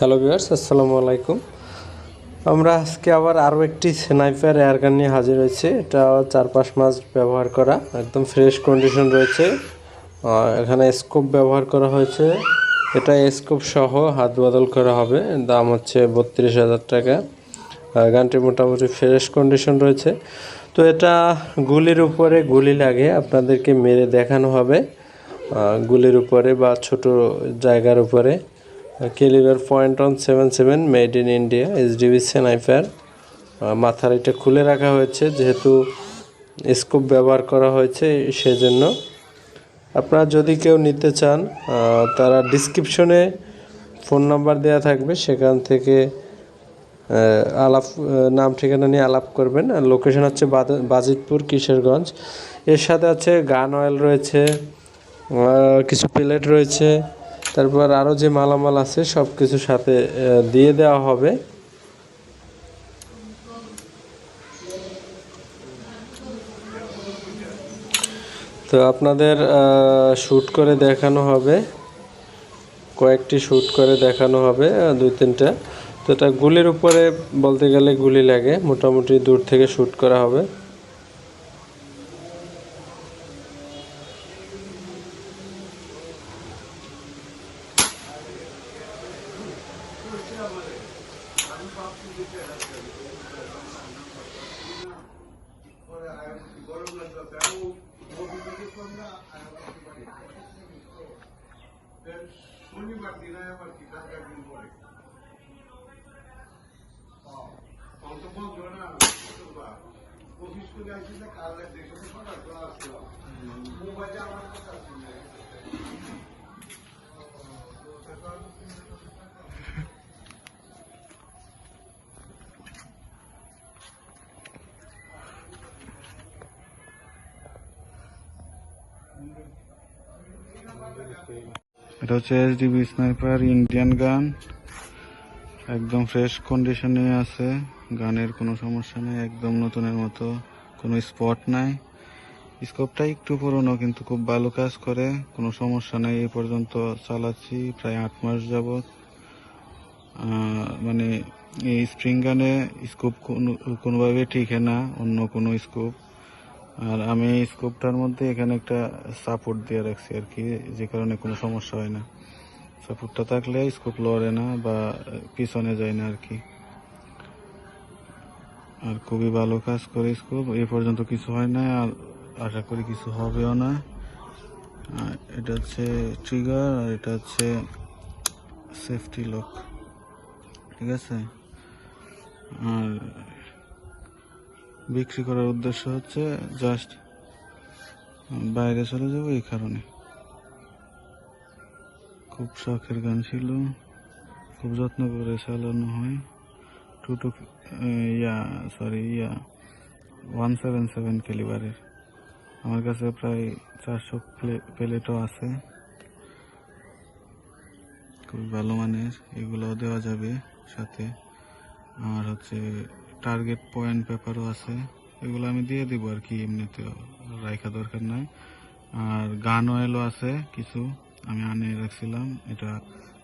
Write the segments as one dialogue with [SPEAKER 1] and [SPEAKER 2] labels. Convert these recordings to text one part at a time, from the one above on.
[SPEAKER 1] Hello viewers আসসালামু আলাইকুম আমরা আজকে আবার আরও একটি স্নাইপার এয়ারগান নিয়ে হাজির হয়েছে। এটা চার পাঁচ মাস ব্যবহার করা, একদম ফ্রেশ কন্ডিশন রয়েছে। এখানে স্কোপ ব্যবহার করা হয়েছে। এটা স্কোপ সহ হাত বদল করা হবে। দাম হচ্ছে বত্রিশ হাজার টাকা। গানটি মোটামুটি ফ্রেশ কন্ডিশন রয়েছে। তো এটা গুলির উপরে গুলি লাগে, আপনাদেরকে মেরে দেখানো হবে। গুলির উপরে বা ছোট জায়গার উপরে। Calibre point one seven seven made in India HDB sniper মাথার এটা খুলে রাখা হয়েছে, যেহেতু স্কোপ ব্যবহার করা হয়েছে সেজন্য। আপনারা যদি কেউ নিতে চান তারা ডিসক্রিপশনে ফোন নাম্বার দেওয়া থাকবে, সেখান থেকে আলাপ নাম, ঠিকানা নিয়ে আলাপ করবেন। আর লোকেশন হচ্ছে বাজিতপুর, কিশোরগঞ্জ। এর সাথে আছে গান অয়েল রয়েছে কিছু প্লেট রয়েছে। তারপর আরও যে মালামাল আছে সব কিছু সাথে দিয়ে দেওয়া হবে। তো আপনাদের শ্যুট করে দেখানো হবে। কয়েকটি শ্যুট করে দেখানো হবে দুই, তিনটা। তো এটা গুলির উপরে বলতে গেলে গুলি লাগে, মোটামুটি দূর থেকে শ্যুট করা হবে।
[SPEAKER 2] শনিবার দিনে আবার কি টাকা দিন পরে অন্তত জোড়া পঁচিশ করে আসি না কাল আসলাম মোবাইলে আমার কথা শুনে
[SPEAKER 3] এটা হচ্ছে এসডিবি স্নাইপার ইন্ডিয়ান গান একদম ফ্রেশ কন্ডিশনে আছে। গানের কোনো সমস্যা নেই, একদম নতুনের মতো। কোনো স্পট নাই। স্কোপটা একটু পুরনো, কিন্তু খুব ভালো কাজ করে। কোনো সমস্যা নাই, এই পর্যন্ত চালাচ্ছি, প্রায় আট মাস যাবৎ। মানে এই স্প্রিং গানে স্কোপ কোনোভাবে ঠিক না, অন্য কোনো স্কোপ আর আমি স্কোপটার মধ্যে এখানে একটা সাপোর্ট দিয়ে রাখছি আর কি, যে কারণে কোনো সমস্যা হয় না। সাপোর্টটা থাকলে স্কোপ লড়ে না বা পিছনে যায় না আর কি। আর খুবই ভালো কাজ করে স্কোপ এই পর্যন্ত কিছু হয় না আর আশা করি কিছু হবেও না। এটা হচ্ছে ট্রিগার আর এটা হচ্ছে সেফটি লক ঠিক আছে? আর বিক্রি করার উদ্দেশ্য হচ্ছে জাস্ট বাইরে চলে যাব এই কারণে। খুব শখের গান ছিল, খুব যত্ন করে চালানো হয়। Two two yeah sorry yeah one seven seven ক্যালিবারের আমার কাছে প্রায় চারশো প্লেটও আছে। খুব ভালো মানের, এগুলোও দেওয়া যাবে সাথে। আর হচ্ছে টার্গেট পয়েন্ট পেপারও আছে, এগুলো আমি দিয়ে দিব আর কি এমনিতে রাখা দরকার নাই। আর গান অয়েলও আছে কিছু, আমি আনে রাখছিলাম, এটা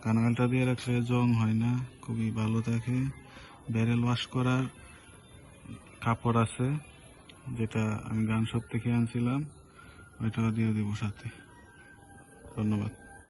[SPEAKER 3] গান অয়েলটা দিয়ে রাখলে জং হয় না, খুবই ভালো থাকে। ব্যারেল ওয়াশ করার কাপড় আছে, যেটা আমি গান শপ থেকে আনছিলাম, ওইটাও দিয়ে দিব সাথে। ধন্যবাদ।